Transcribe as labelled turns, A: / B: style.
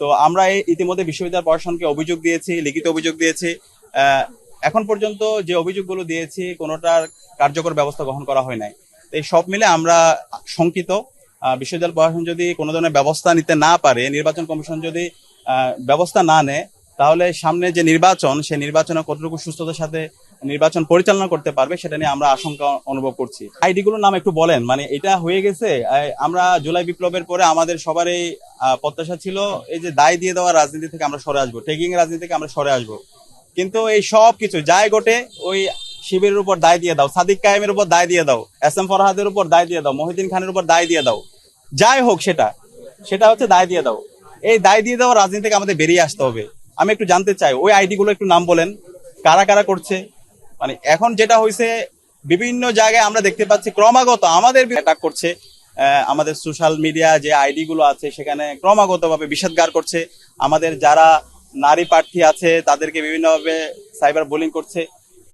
A: তো আমরা ইতিমধ্যে বিশ্ববিদ্যালয় প্রশাসনকে অভিযোগ দিয়েছি, লিখিত অভিযোগ দিয়েছি। এখন পর্যন্ত যে অভিযোগগুলো দিয়েছি, কোনোটার কার্যকর ব্যবস্থা গ্রহণ করা হয় নাই। এই সব মিলে আমরা শঙ্কিত। বিশ্ববিদ্যালয় প্রশাসন যদি কোনো ধরনের ব্যবস্থা নিতে না পারে, নির্বাচন কমিশন যদি ব্যবস্থা না নেয়, তাহলে সামনে যে নির্বাচন, সেই নির্বাচনে কতটুকু সুস্থতার সাথে নির্বাচন পরিচালনা করতে পারবে, সেটা নিয়ে আমরা আশঙ্কা অনুভব করছি। আইডি গুলোর নাম একটু বলেন মানে এটা হয়ে গেছে? আমরা জুলাই বিপ্লবের পরে আমাদের সবারই প্রত্যাশা ছিল এই যে দায় দিয়ে দেওয়া রাজনীতি থেকে আমরা সরে আসব টেকিং রাজনীতি থেকে আমরা সরে আসব। কিন্তু এই সব কিছু যাই গোটে ওই শিবিরের উপর দায় দিয়ে দাও, সাদিক কায়েমের উপর দায় দিয়ে দাও, এস এম ফরহাদের উপর দায় দিয়ে দাও, মহিউদ্দিন খানের উপর দায় দিয়ে দাও, যাই হোক সেটা সেটা হচ্ছে দায় দিয়ে দাও। এই দায় দিয়ে দেওয়া রাজনীতি থেকে আমাদের বেরিয়ে আসতে হবে। আমি একটু জানতে চাই, ওই আইডি গুলো একটু নাম বলেন, কারা কারা করছে? মানে এখন যেটা হয়েছে বিভিন্ন জায়গায় আমরা দেখতে পাচ্ছি, ক্রমাগত আমাদের অ্যাটাক করছে আমাদের সোশ্যাল মিডিয়া যে আইডি গুলো আছে, সেখানে ক্রমাগতভাবে বিষাদগার করছে। আমাদের যারা নারী প্রার্থী আছে, তাদেরকে বিভিন্নভাবে সাইবার বোলিং করছে।